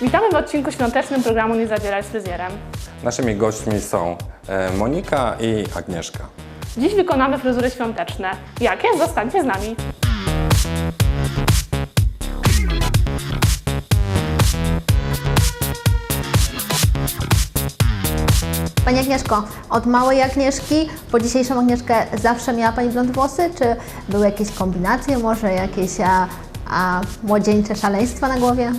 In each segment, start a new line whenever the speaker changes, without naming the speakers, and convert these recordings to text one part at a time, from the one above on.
Witamy w odcinku świątecznym programu Nie Zadzieraj z fryzjerem.
Naszymi gośćmi są e, Monika i Agnieszka.
Dziś wykonamy fryzury świąteczne. Jakie? Zostańcie z nami.
Pani Agnieszko, od małej Agnieszki po dzisiejszą Agnieszkę zawsze miała Pani blond włosy? Czy były jakieś kombinacje, może jakieś a, a, młodzieńcze szaleństwa na głowie?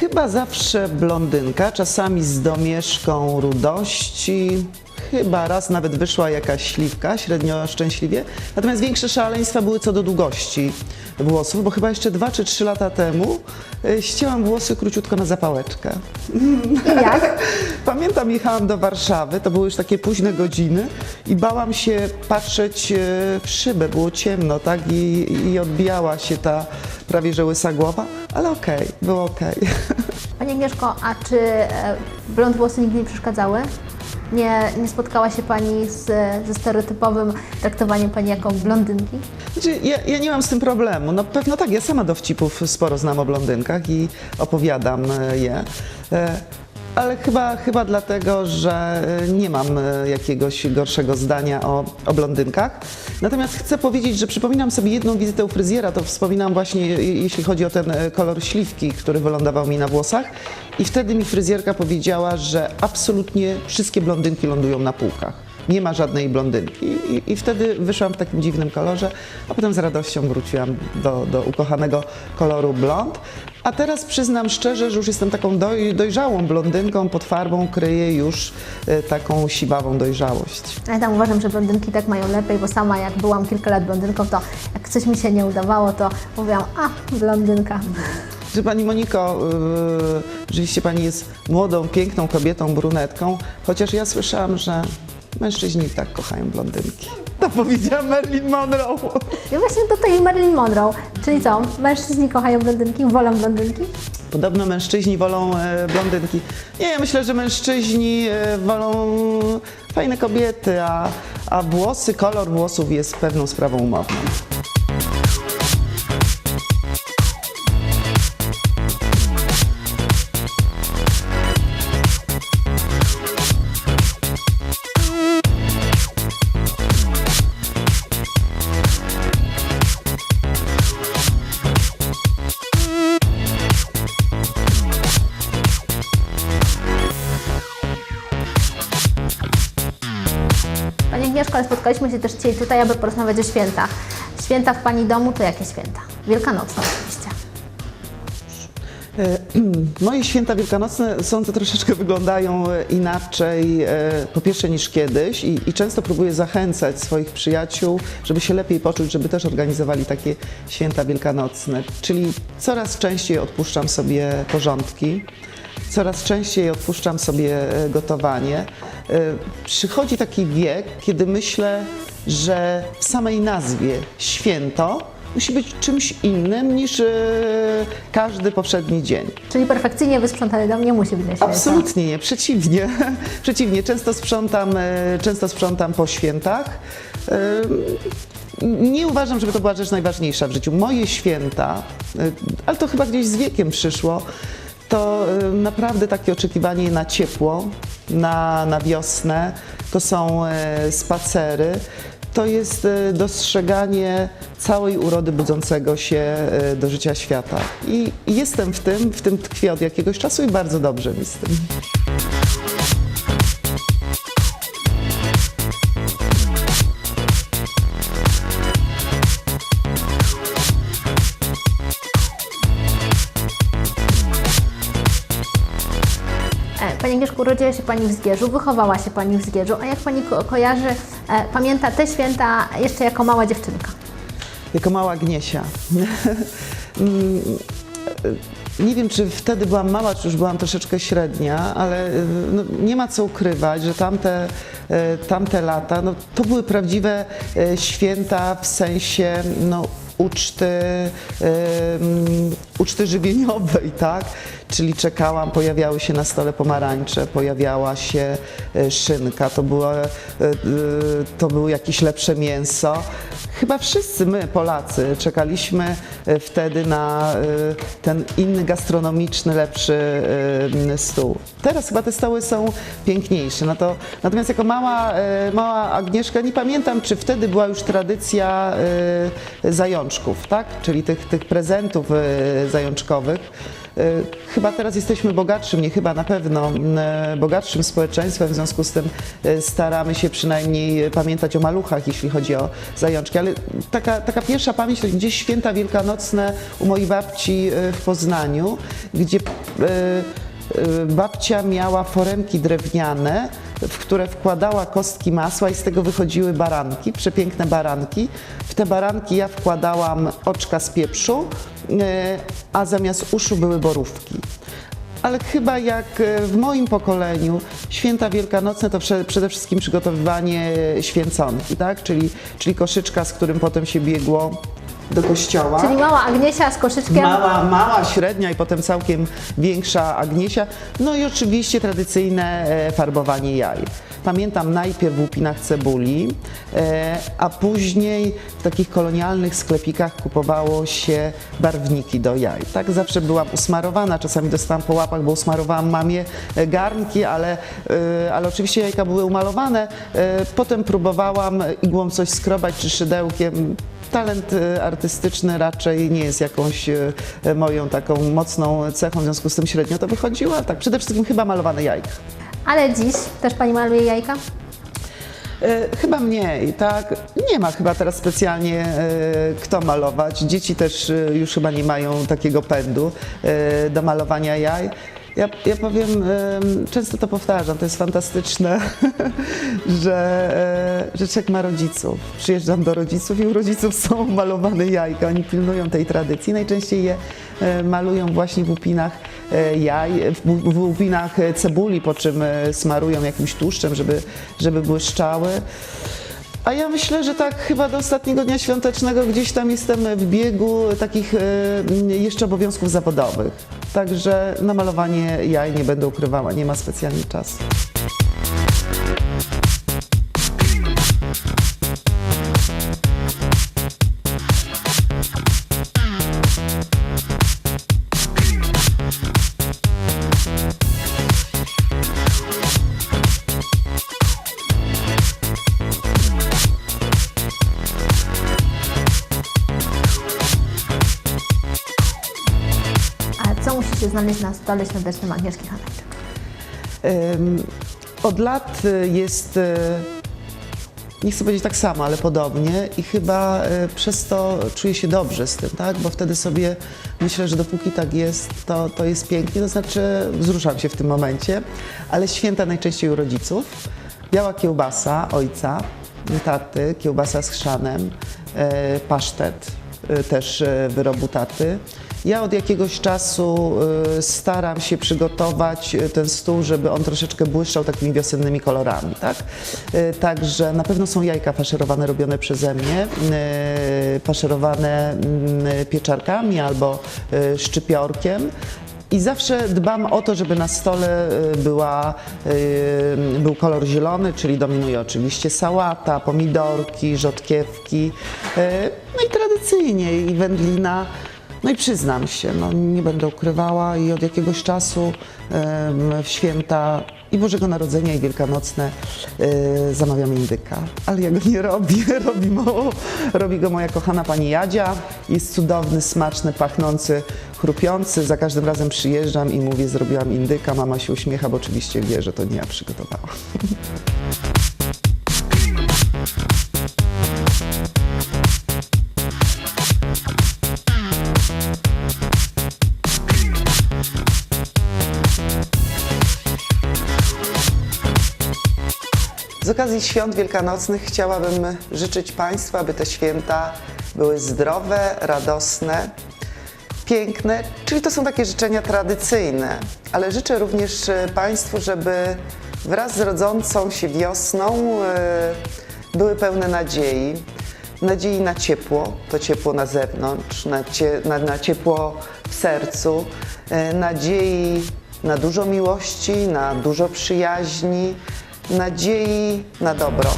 Chyba zawsze blondynka, czasami z domieszką rudości. Chyba raz nawet wyszła jakaś śliwka, średnio szczęśliwie. Natomiast większe szaleństwa były co do długości włosów, bo chyba jeszcze dwa czy trzy lata temu e, ścięłam włosy króciutko na zapałeczkę.
I jak?
Pamiętam, jechałam do Warszawy, to były już takie późne godziny i bałam się patrzeć e, w szybę, było ciemno, tak? I, i odbijała się ta prawie że łysa głowa, ale okej, było okej.
Pani Agnieszko, a czy e, blond włosy nigdy nie przeszkadzały? Nie, nie spotkała się Pani z, ze stereotypowym traktowaniem Pani jako blondynki?
Znaczy, ja, ja nie mam z tym problemu. No pewno tak, ja sama dowcipów sporo znam o blondynkach i opowiadam e, je. Ale chyba, chyba dlatego, że e, nie mam e, jakiegoś gorszego zdania o, o blondynkach. Natomiast chcę powiedzieć, że przypominam sobie jedną wizytę u fryzjera, to wspominam właśnie, je- jeśli chodzi o ten e, kolor śliwki, który wylądował mi na włosach. I wtedy mi fryzjerka powiedziała, że absolutnie wszystkie blondynki lądują na półkach. Nie ma żadnej blondynki. I, i wtedy wyszłam w takim dziwnym kolorze, a potem z radością wróciłam do, do ukochanego koloru blond. A teraz przyznam szczerze, że już jestem taką doj, dojrzałą blondynką, pod farbą kryję już e, taką siwawą dojrzałość.
Ja tam uważam, że blondynki tak mają lepiej, bo sama jak byłam kilka lat blondynką, to jak coś mi się nie udawało, to mówiłam, a blondynka.
Czy Pani Moniko, yy, rzeczywiście Pani jest młodą, piękną kobietą, brunetką, chociaż ja słyszałam, że mężczyźni tak kochają blondynki. To powiedziała Marilyn Monroe.
I właśnie do tej Marilyn Monroe, czyli co, mężczyźni kochają blondynki, wolą blondynki?
Podobno mężczyźni wolą e, blondynki. Nie, ja myślę, że mężczyźni e, wolą fajne kobiety, a, a włosy, kolor włosów jest pewną sprawą umowną.
Ale spotkaliśmy się też dzisiaj tutaj, aby porozmawiać o świętach. Święta w Pani domu to jakie święta? Wielkanocne oczywiście.
E, Moje święta wielkanocne są to troszeczkę wyglądają e, inaczej, e, po pierwsze niż kiedyś i, i często próbuję zachęcać swoich przyjaciół, żeby się lepiej poczuć, żeby też organizowali takie święta wielkanocne. Czyli coraz częściej odpuszczam sobie porządki, coraz częściej odpuszczam sobie e, gotowanie. E, Przychodzi taki wiek, kiedy myślę, że w samej nazwie święto musi być czymś innym niż e, każdy poprzedni dzień.
Czyli perfekcyjnie wysprzątany dom nie musi być na święta.
Absolutnie nie, przeciwnie. przeciwnie, często sprzątam, często sprzątam po świętach. Nie uważam, żeby to była rzecz najważniejsza w życiu. Moje święta, ale to chyba gdzieś z wiekiem przyszło, to e, naprawdę takie oczekiwanie na ciepło, na, na wiosnę, to są e, spacery, to jest e, dostrzeganie całej urody budzącego się do życia świata. I jestem w tym, w tym tkwię od jakiegoś czasu i bardzo dobrze mi z tym.
Urodziła się Pani w Zgierzu, wychowała się Pani w Zgierzu, a jak Pani ko- kojarzy, e, pamięta te święta jeszcze jako mała dziewczynka?
jako mała Gniesia. Mm, Nie wiem, czy wtedy byłam mała, czy już byłam troszeczkę średnia, ale y, no, nie ma co ukrywać, że tamte, y, tamte lata no, to były prawdziwe y, święta w sensie no, uczty, uczty żywieniowej, tak? Czyli czekałam, pojawiały się na stole pomarańcze, pojawiała się e, szynka, to było, e, e, to było jakieś lepsze mięso. Chyba wszyscy my, Polacy, czekaliśmy e, wtedy na e, ten inny gastronomiczny, lepszy e, stół. Teraz chyba te stoły są piękniejsze. No to, natomiast jako mała, mała Agnieszka nie pamiętam, czy wtedy była już tradycja zajączków, tak? Czyli tych, tych prezentów zajączkowych. E, Chyba teraz jesteśmy bogatszym, nie chyba na pewno e, bogatszym społeczeństwem, w związku z tym e, staramy się przynajmniej pamiętać o maluchach, jeśli chodzi o zajączki. Ale taka, taka pierwsza pamięć to gdzieś święta wielkanocne u mojej babci w Poznaniu, gdzie babcia miała foremki drewniane, w które wkładała kostki masła i z tego wychodziły baranki, przepiękne baranki. W te baranki ja wkładałam oczka z pieprzu, e, a zamiast uszu były borówki. Ale chyba jak e, w moim pokoleniu święta wielkanocne to prze- przede wszystkim przygotowywanie święconki, tak? czyli, czyli koszyczka, z którym potem się biegło do kościoła.
Czyli mała Agniesia z koszyczkiem.
Mała, mała, średnia i potem całkiem większa Agniesia. No i oczywiście tradycyjne e, farbowanie jaj. Pamiętam najpierw w łupinach cebuli, e, a później w takich kolonialnych sklepikach kupowało się barwniki do jaj. Tak zawsze byłam usmarowana, czasami dostałam po łapach, bo usmarowałam mamie e, garnki, ale, ale oczywiście jajka były umalowane. Potem próbowałam igłą coś skrobać czy szydełkiem. Talent e, artystyczny raczej nie jest jakąś e, moją taką mocną cechą, w związku z tym średnio to wychodziło. Tak, przede wszystkim chyba malowane jajka.
Ale dziś też Pani maluje jajka?
E, Chyba mniej, tak. Nie ma chyba teraz specjalnie kto malować. Dzieci też już chyba nie mają takiego pędu do malowania jaj. Ja, ja powiem, em, często to powtarzam, to jest fantastyczne, że, e, że człowiek ma rodziców. Przyjeżdżam do rodziców i u rodziców są malowane jajka. Oni pilnują tej tradycji. Najczęściej je e, malują właśnie w łupinach e, jaj, w, łupinach cebuli, po czym smarują jakimś tłuszczem, żeby, żeby błyszczały. A ja myślę, że tak chyba do ostatniego dnia świątecznego gdzieś tam jestem w biegu takich e, jeszcze obowiązków zawodowych. Także na malowanie jaj nie będę ukrywała, nie ma specjalnie czasu.
Znaleźć na stole świątecznym Agnieszki Hanajczyk?
Ym, Od lat y, jest, y, nie chcę powiedzieć tak samo, ale podobnie i chyba y, przez to czuję się dobrze z tym, tak? Bo wtedy sobie myślę, że dopóki tak jest, to, to jest pięknie, to znaczy wzruszam się w tym momencie, ale święta najczęściej u rodziców. Biała kiełbasa ojca, taty, kiełbasa z chrzanem, e, pasztet, y, też e, wyrobu taty. Ja od jakiegoś czasu y, staram się przygotować y, ten stół, żeby on troszeczkę błyszczał takimi wiosennymi kolorami, tak? Y, Także na pewno są jajka faszerowane robione przeze mnie, faszerowane mm, pieczarkami albo szczypiorkiem. I zawsze dbam o to, żeby na stole była, był kolor zielony, czyli dominuje oczywiście sałata, pomidorki, rzodkiewki. No i tradycyjnie i wędlina. No i przyznam się, no nie będę ukrywała i od jakiegoś czasu w święta i Bożego Narodzenia i Wielkanocne y, zamawiam indyka. Ale ja go nie robię, robi, mo, robi go moja kochana pani Jadzia. Jest cudowny, smaczny, pachnący, chrupiący. Za każdym razem przyjeżdżam i mówię, zrobiłam indyka. Mama się uśmiecha, bo oczywiście wie, że to nie ja przygotowałam. okazji świąt wielkanocnych chciałabym życzyć Państwu, aby te święta były zdrowe, radosne, piękne, czyli to są takie życzenia tradycyjne, ale życzę również e, Państwu, żeby wraz z rodzącą się wiosną e, były pełne nadziei. nadziei na ciepło, to ciepło na zewnątrz, na, cie, na, na ciepło w sercu, e, nadziei na dużo miłości, na dużo przyjaźni, nadziei na dobro.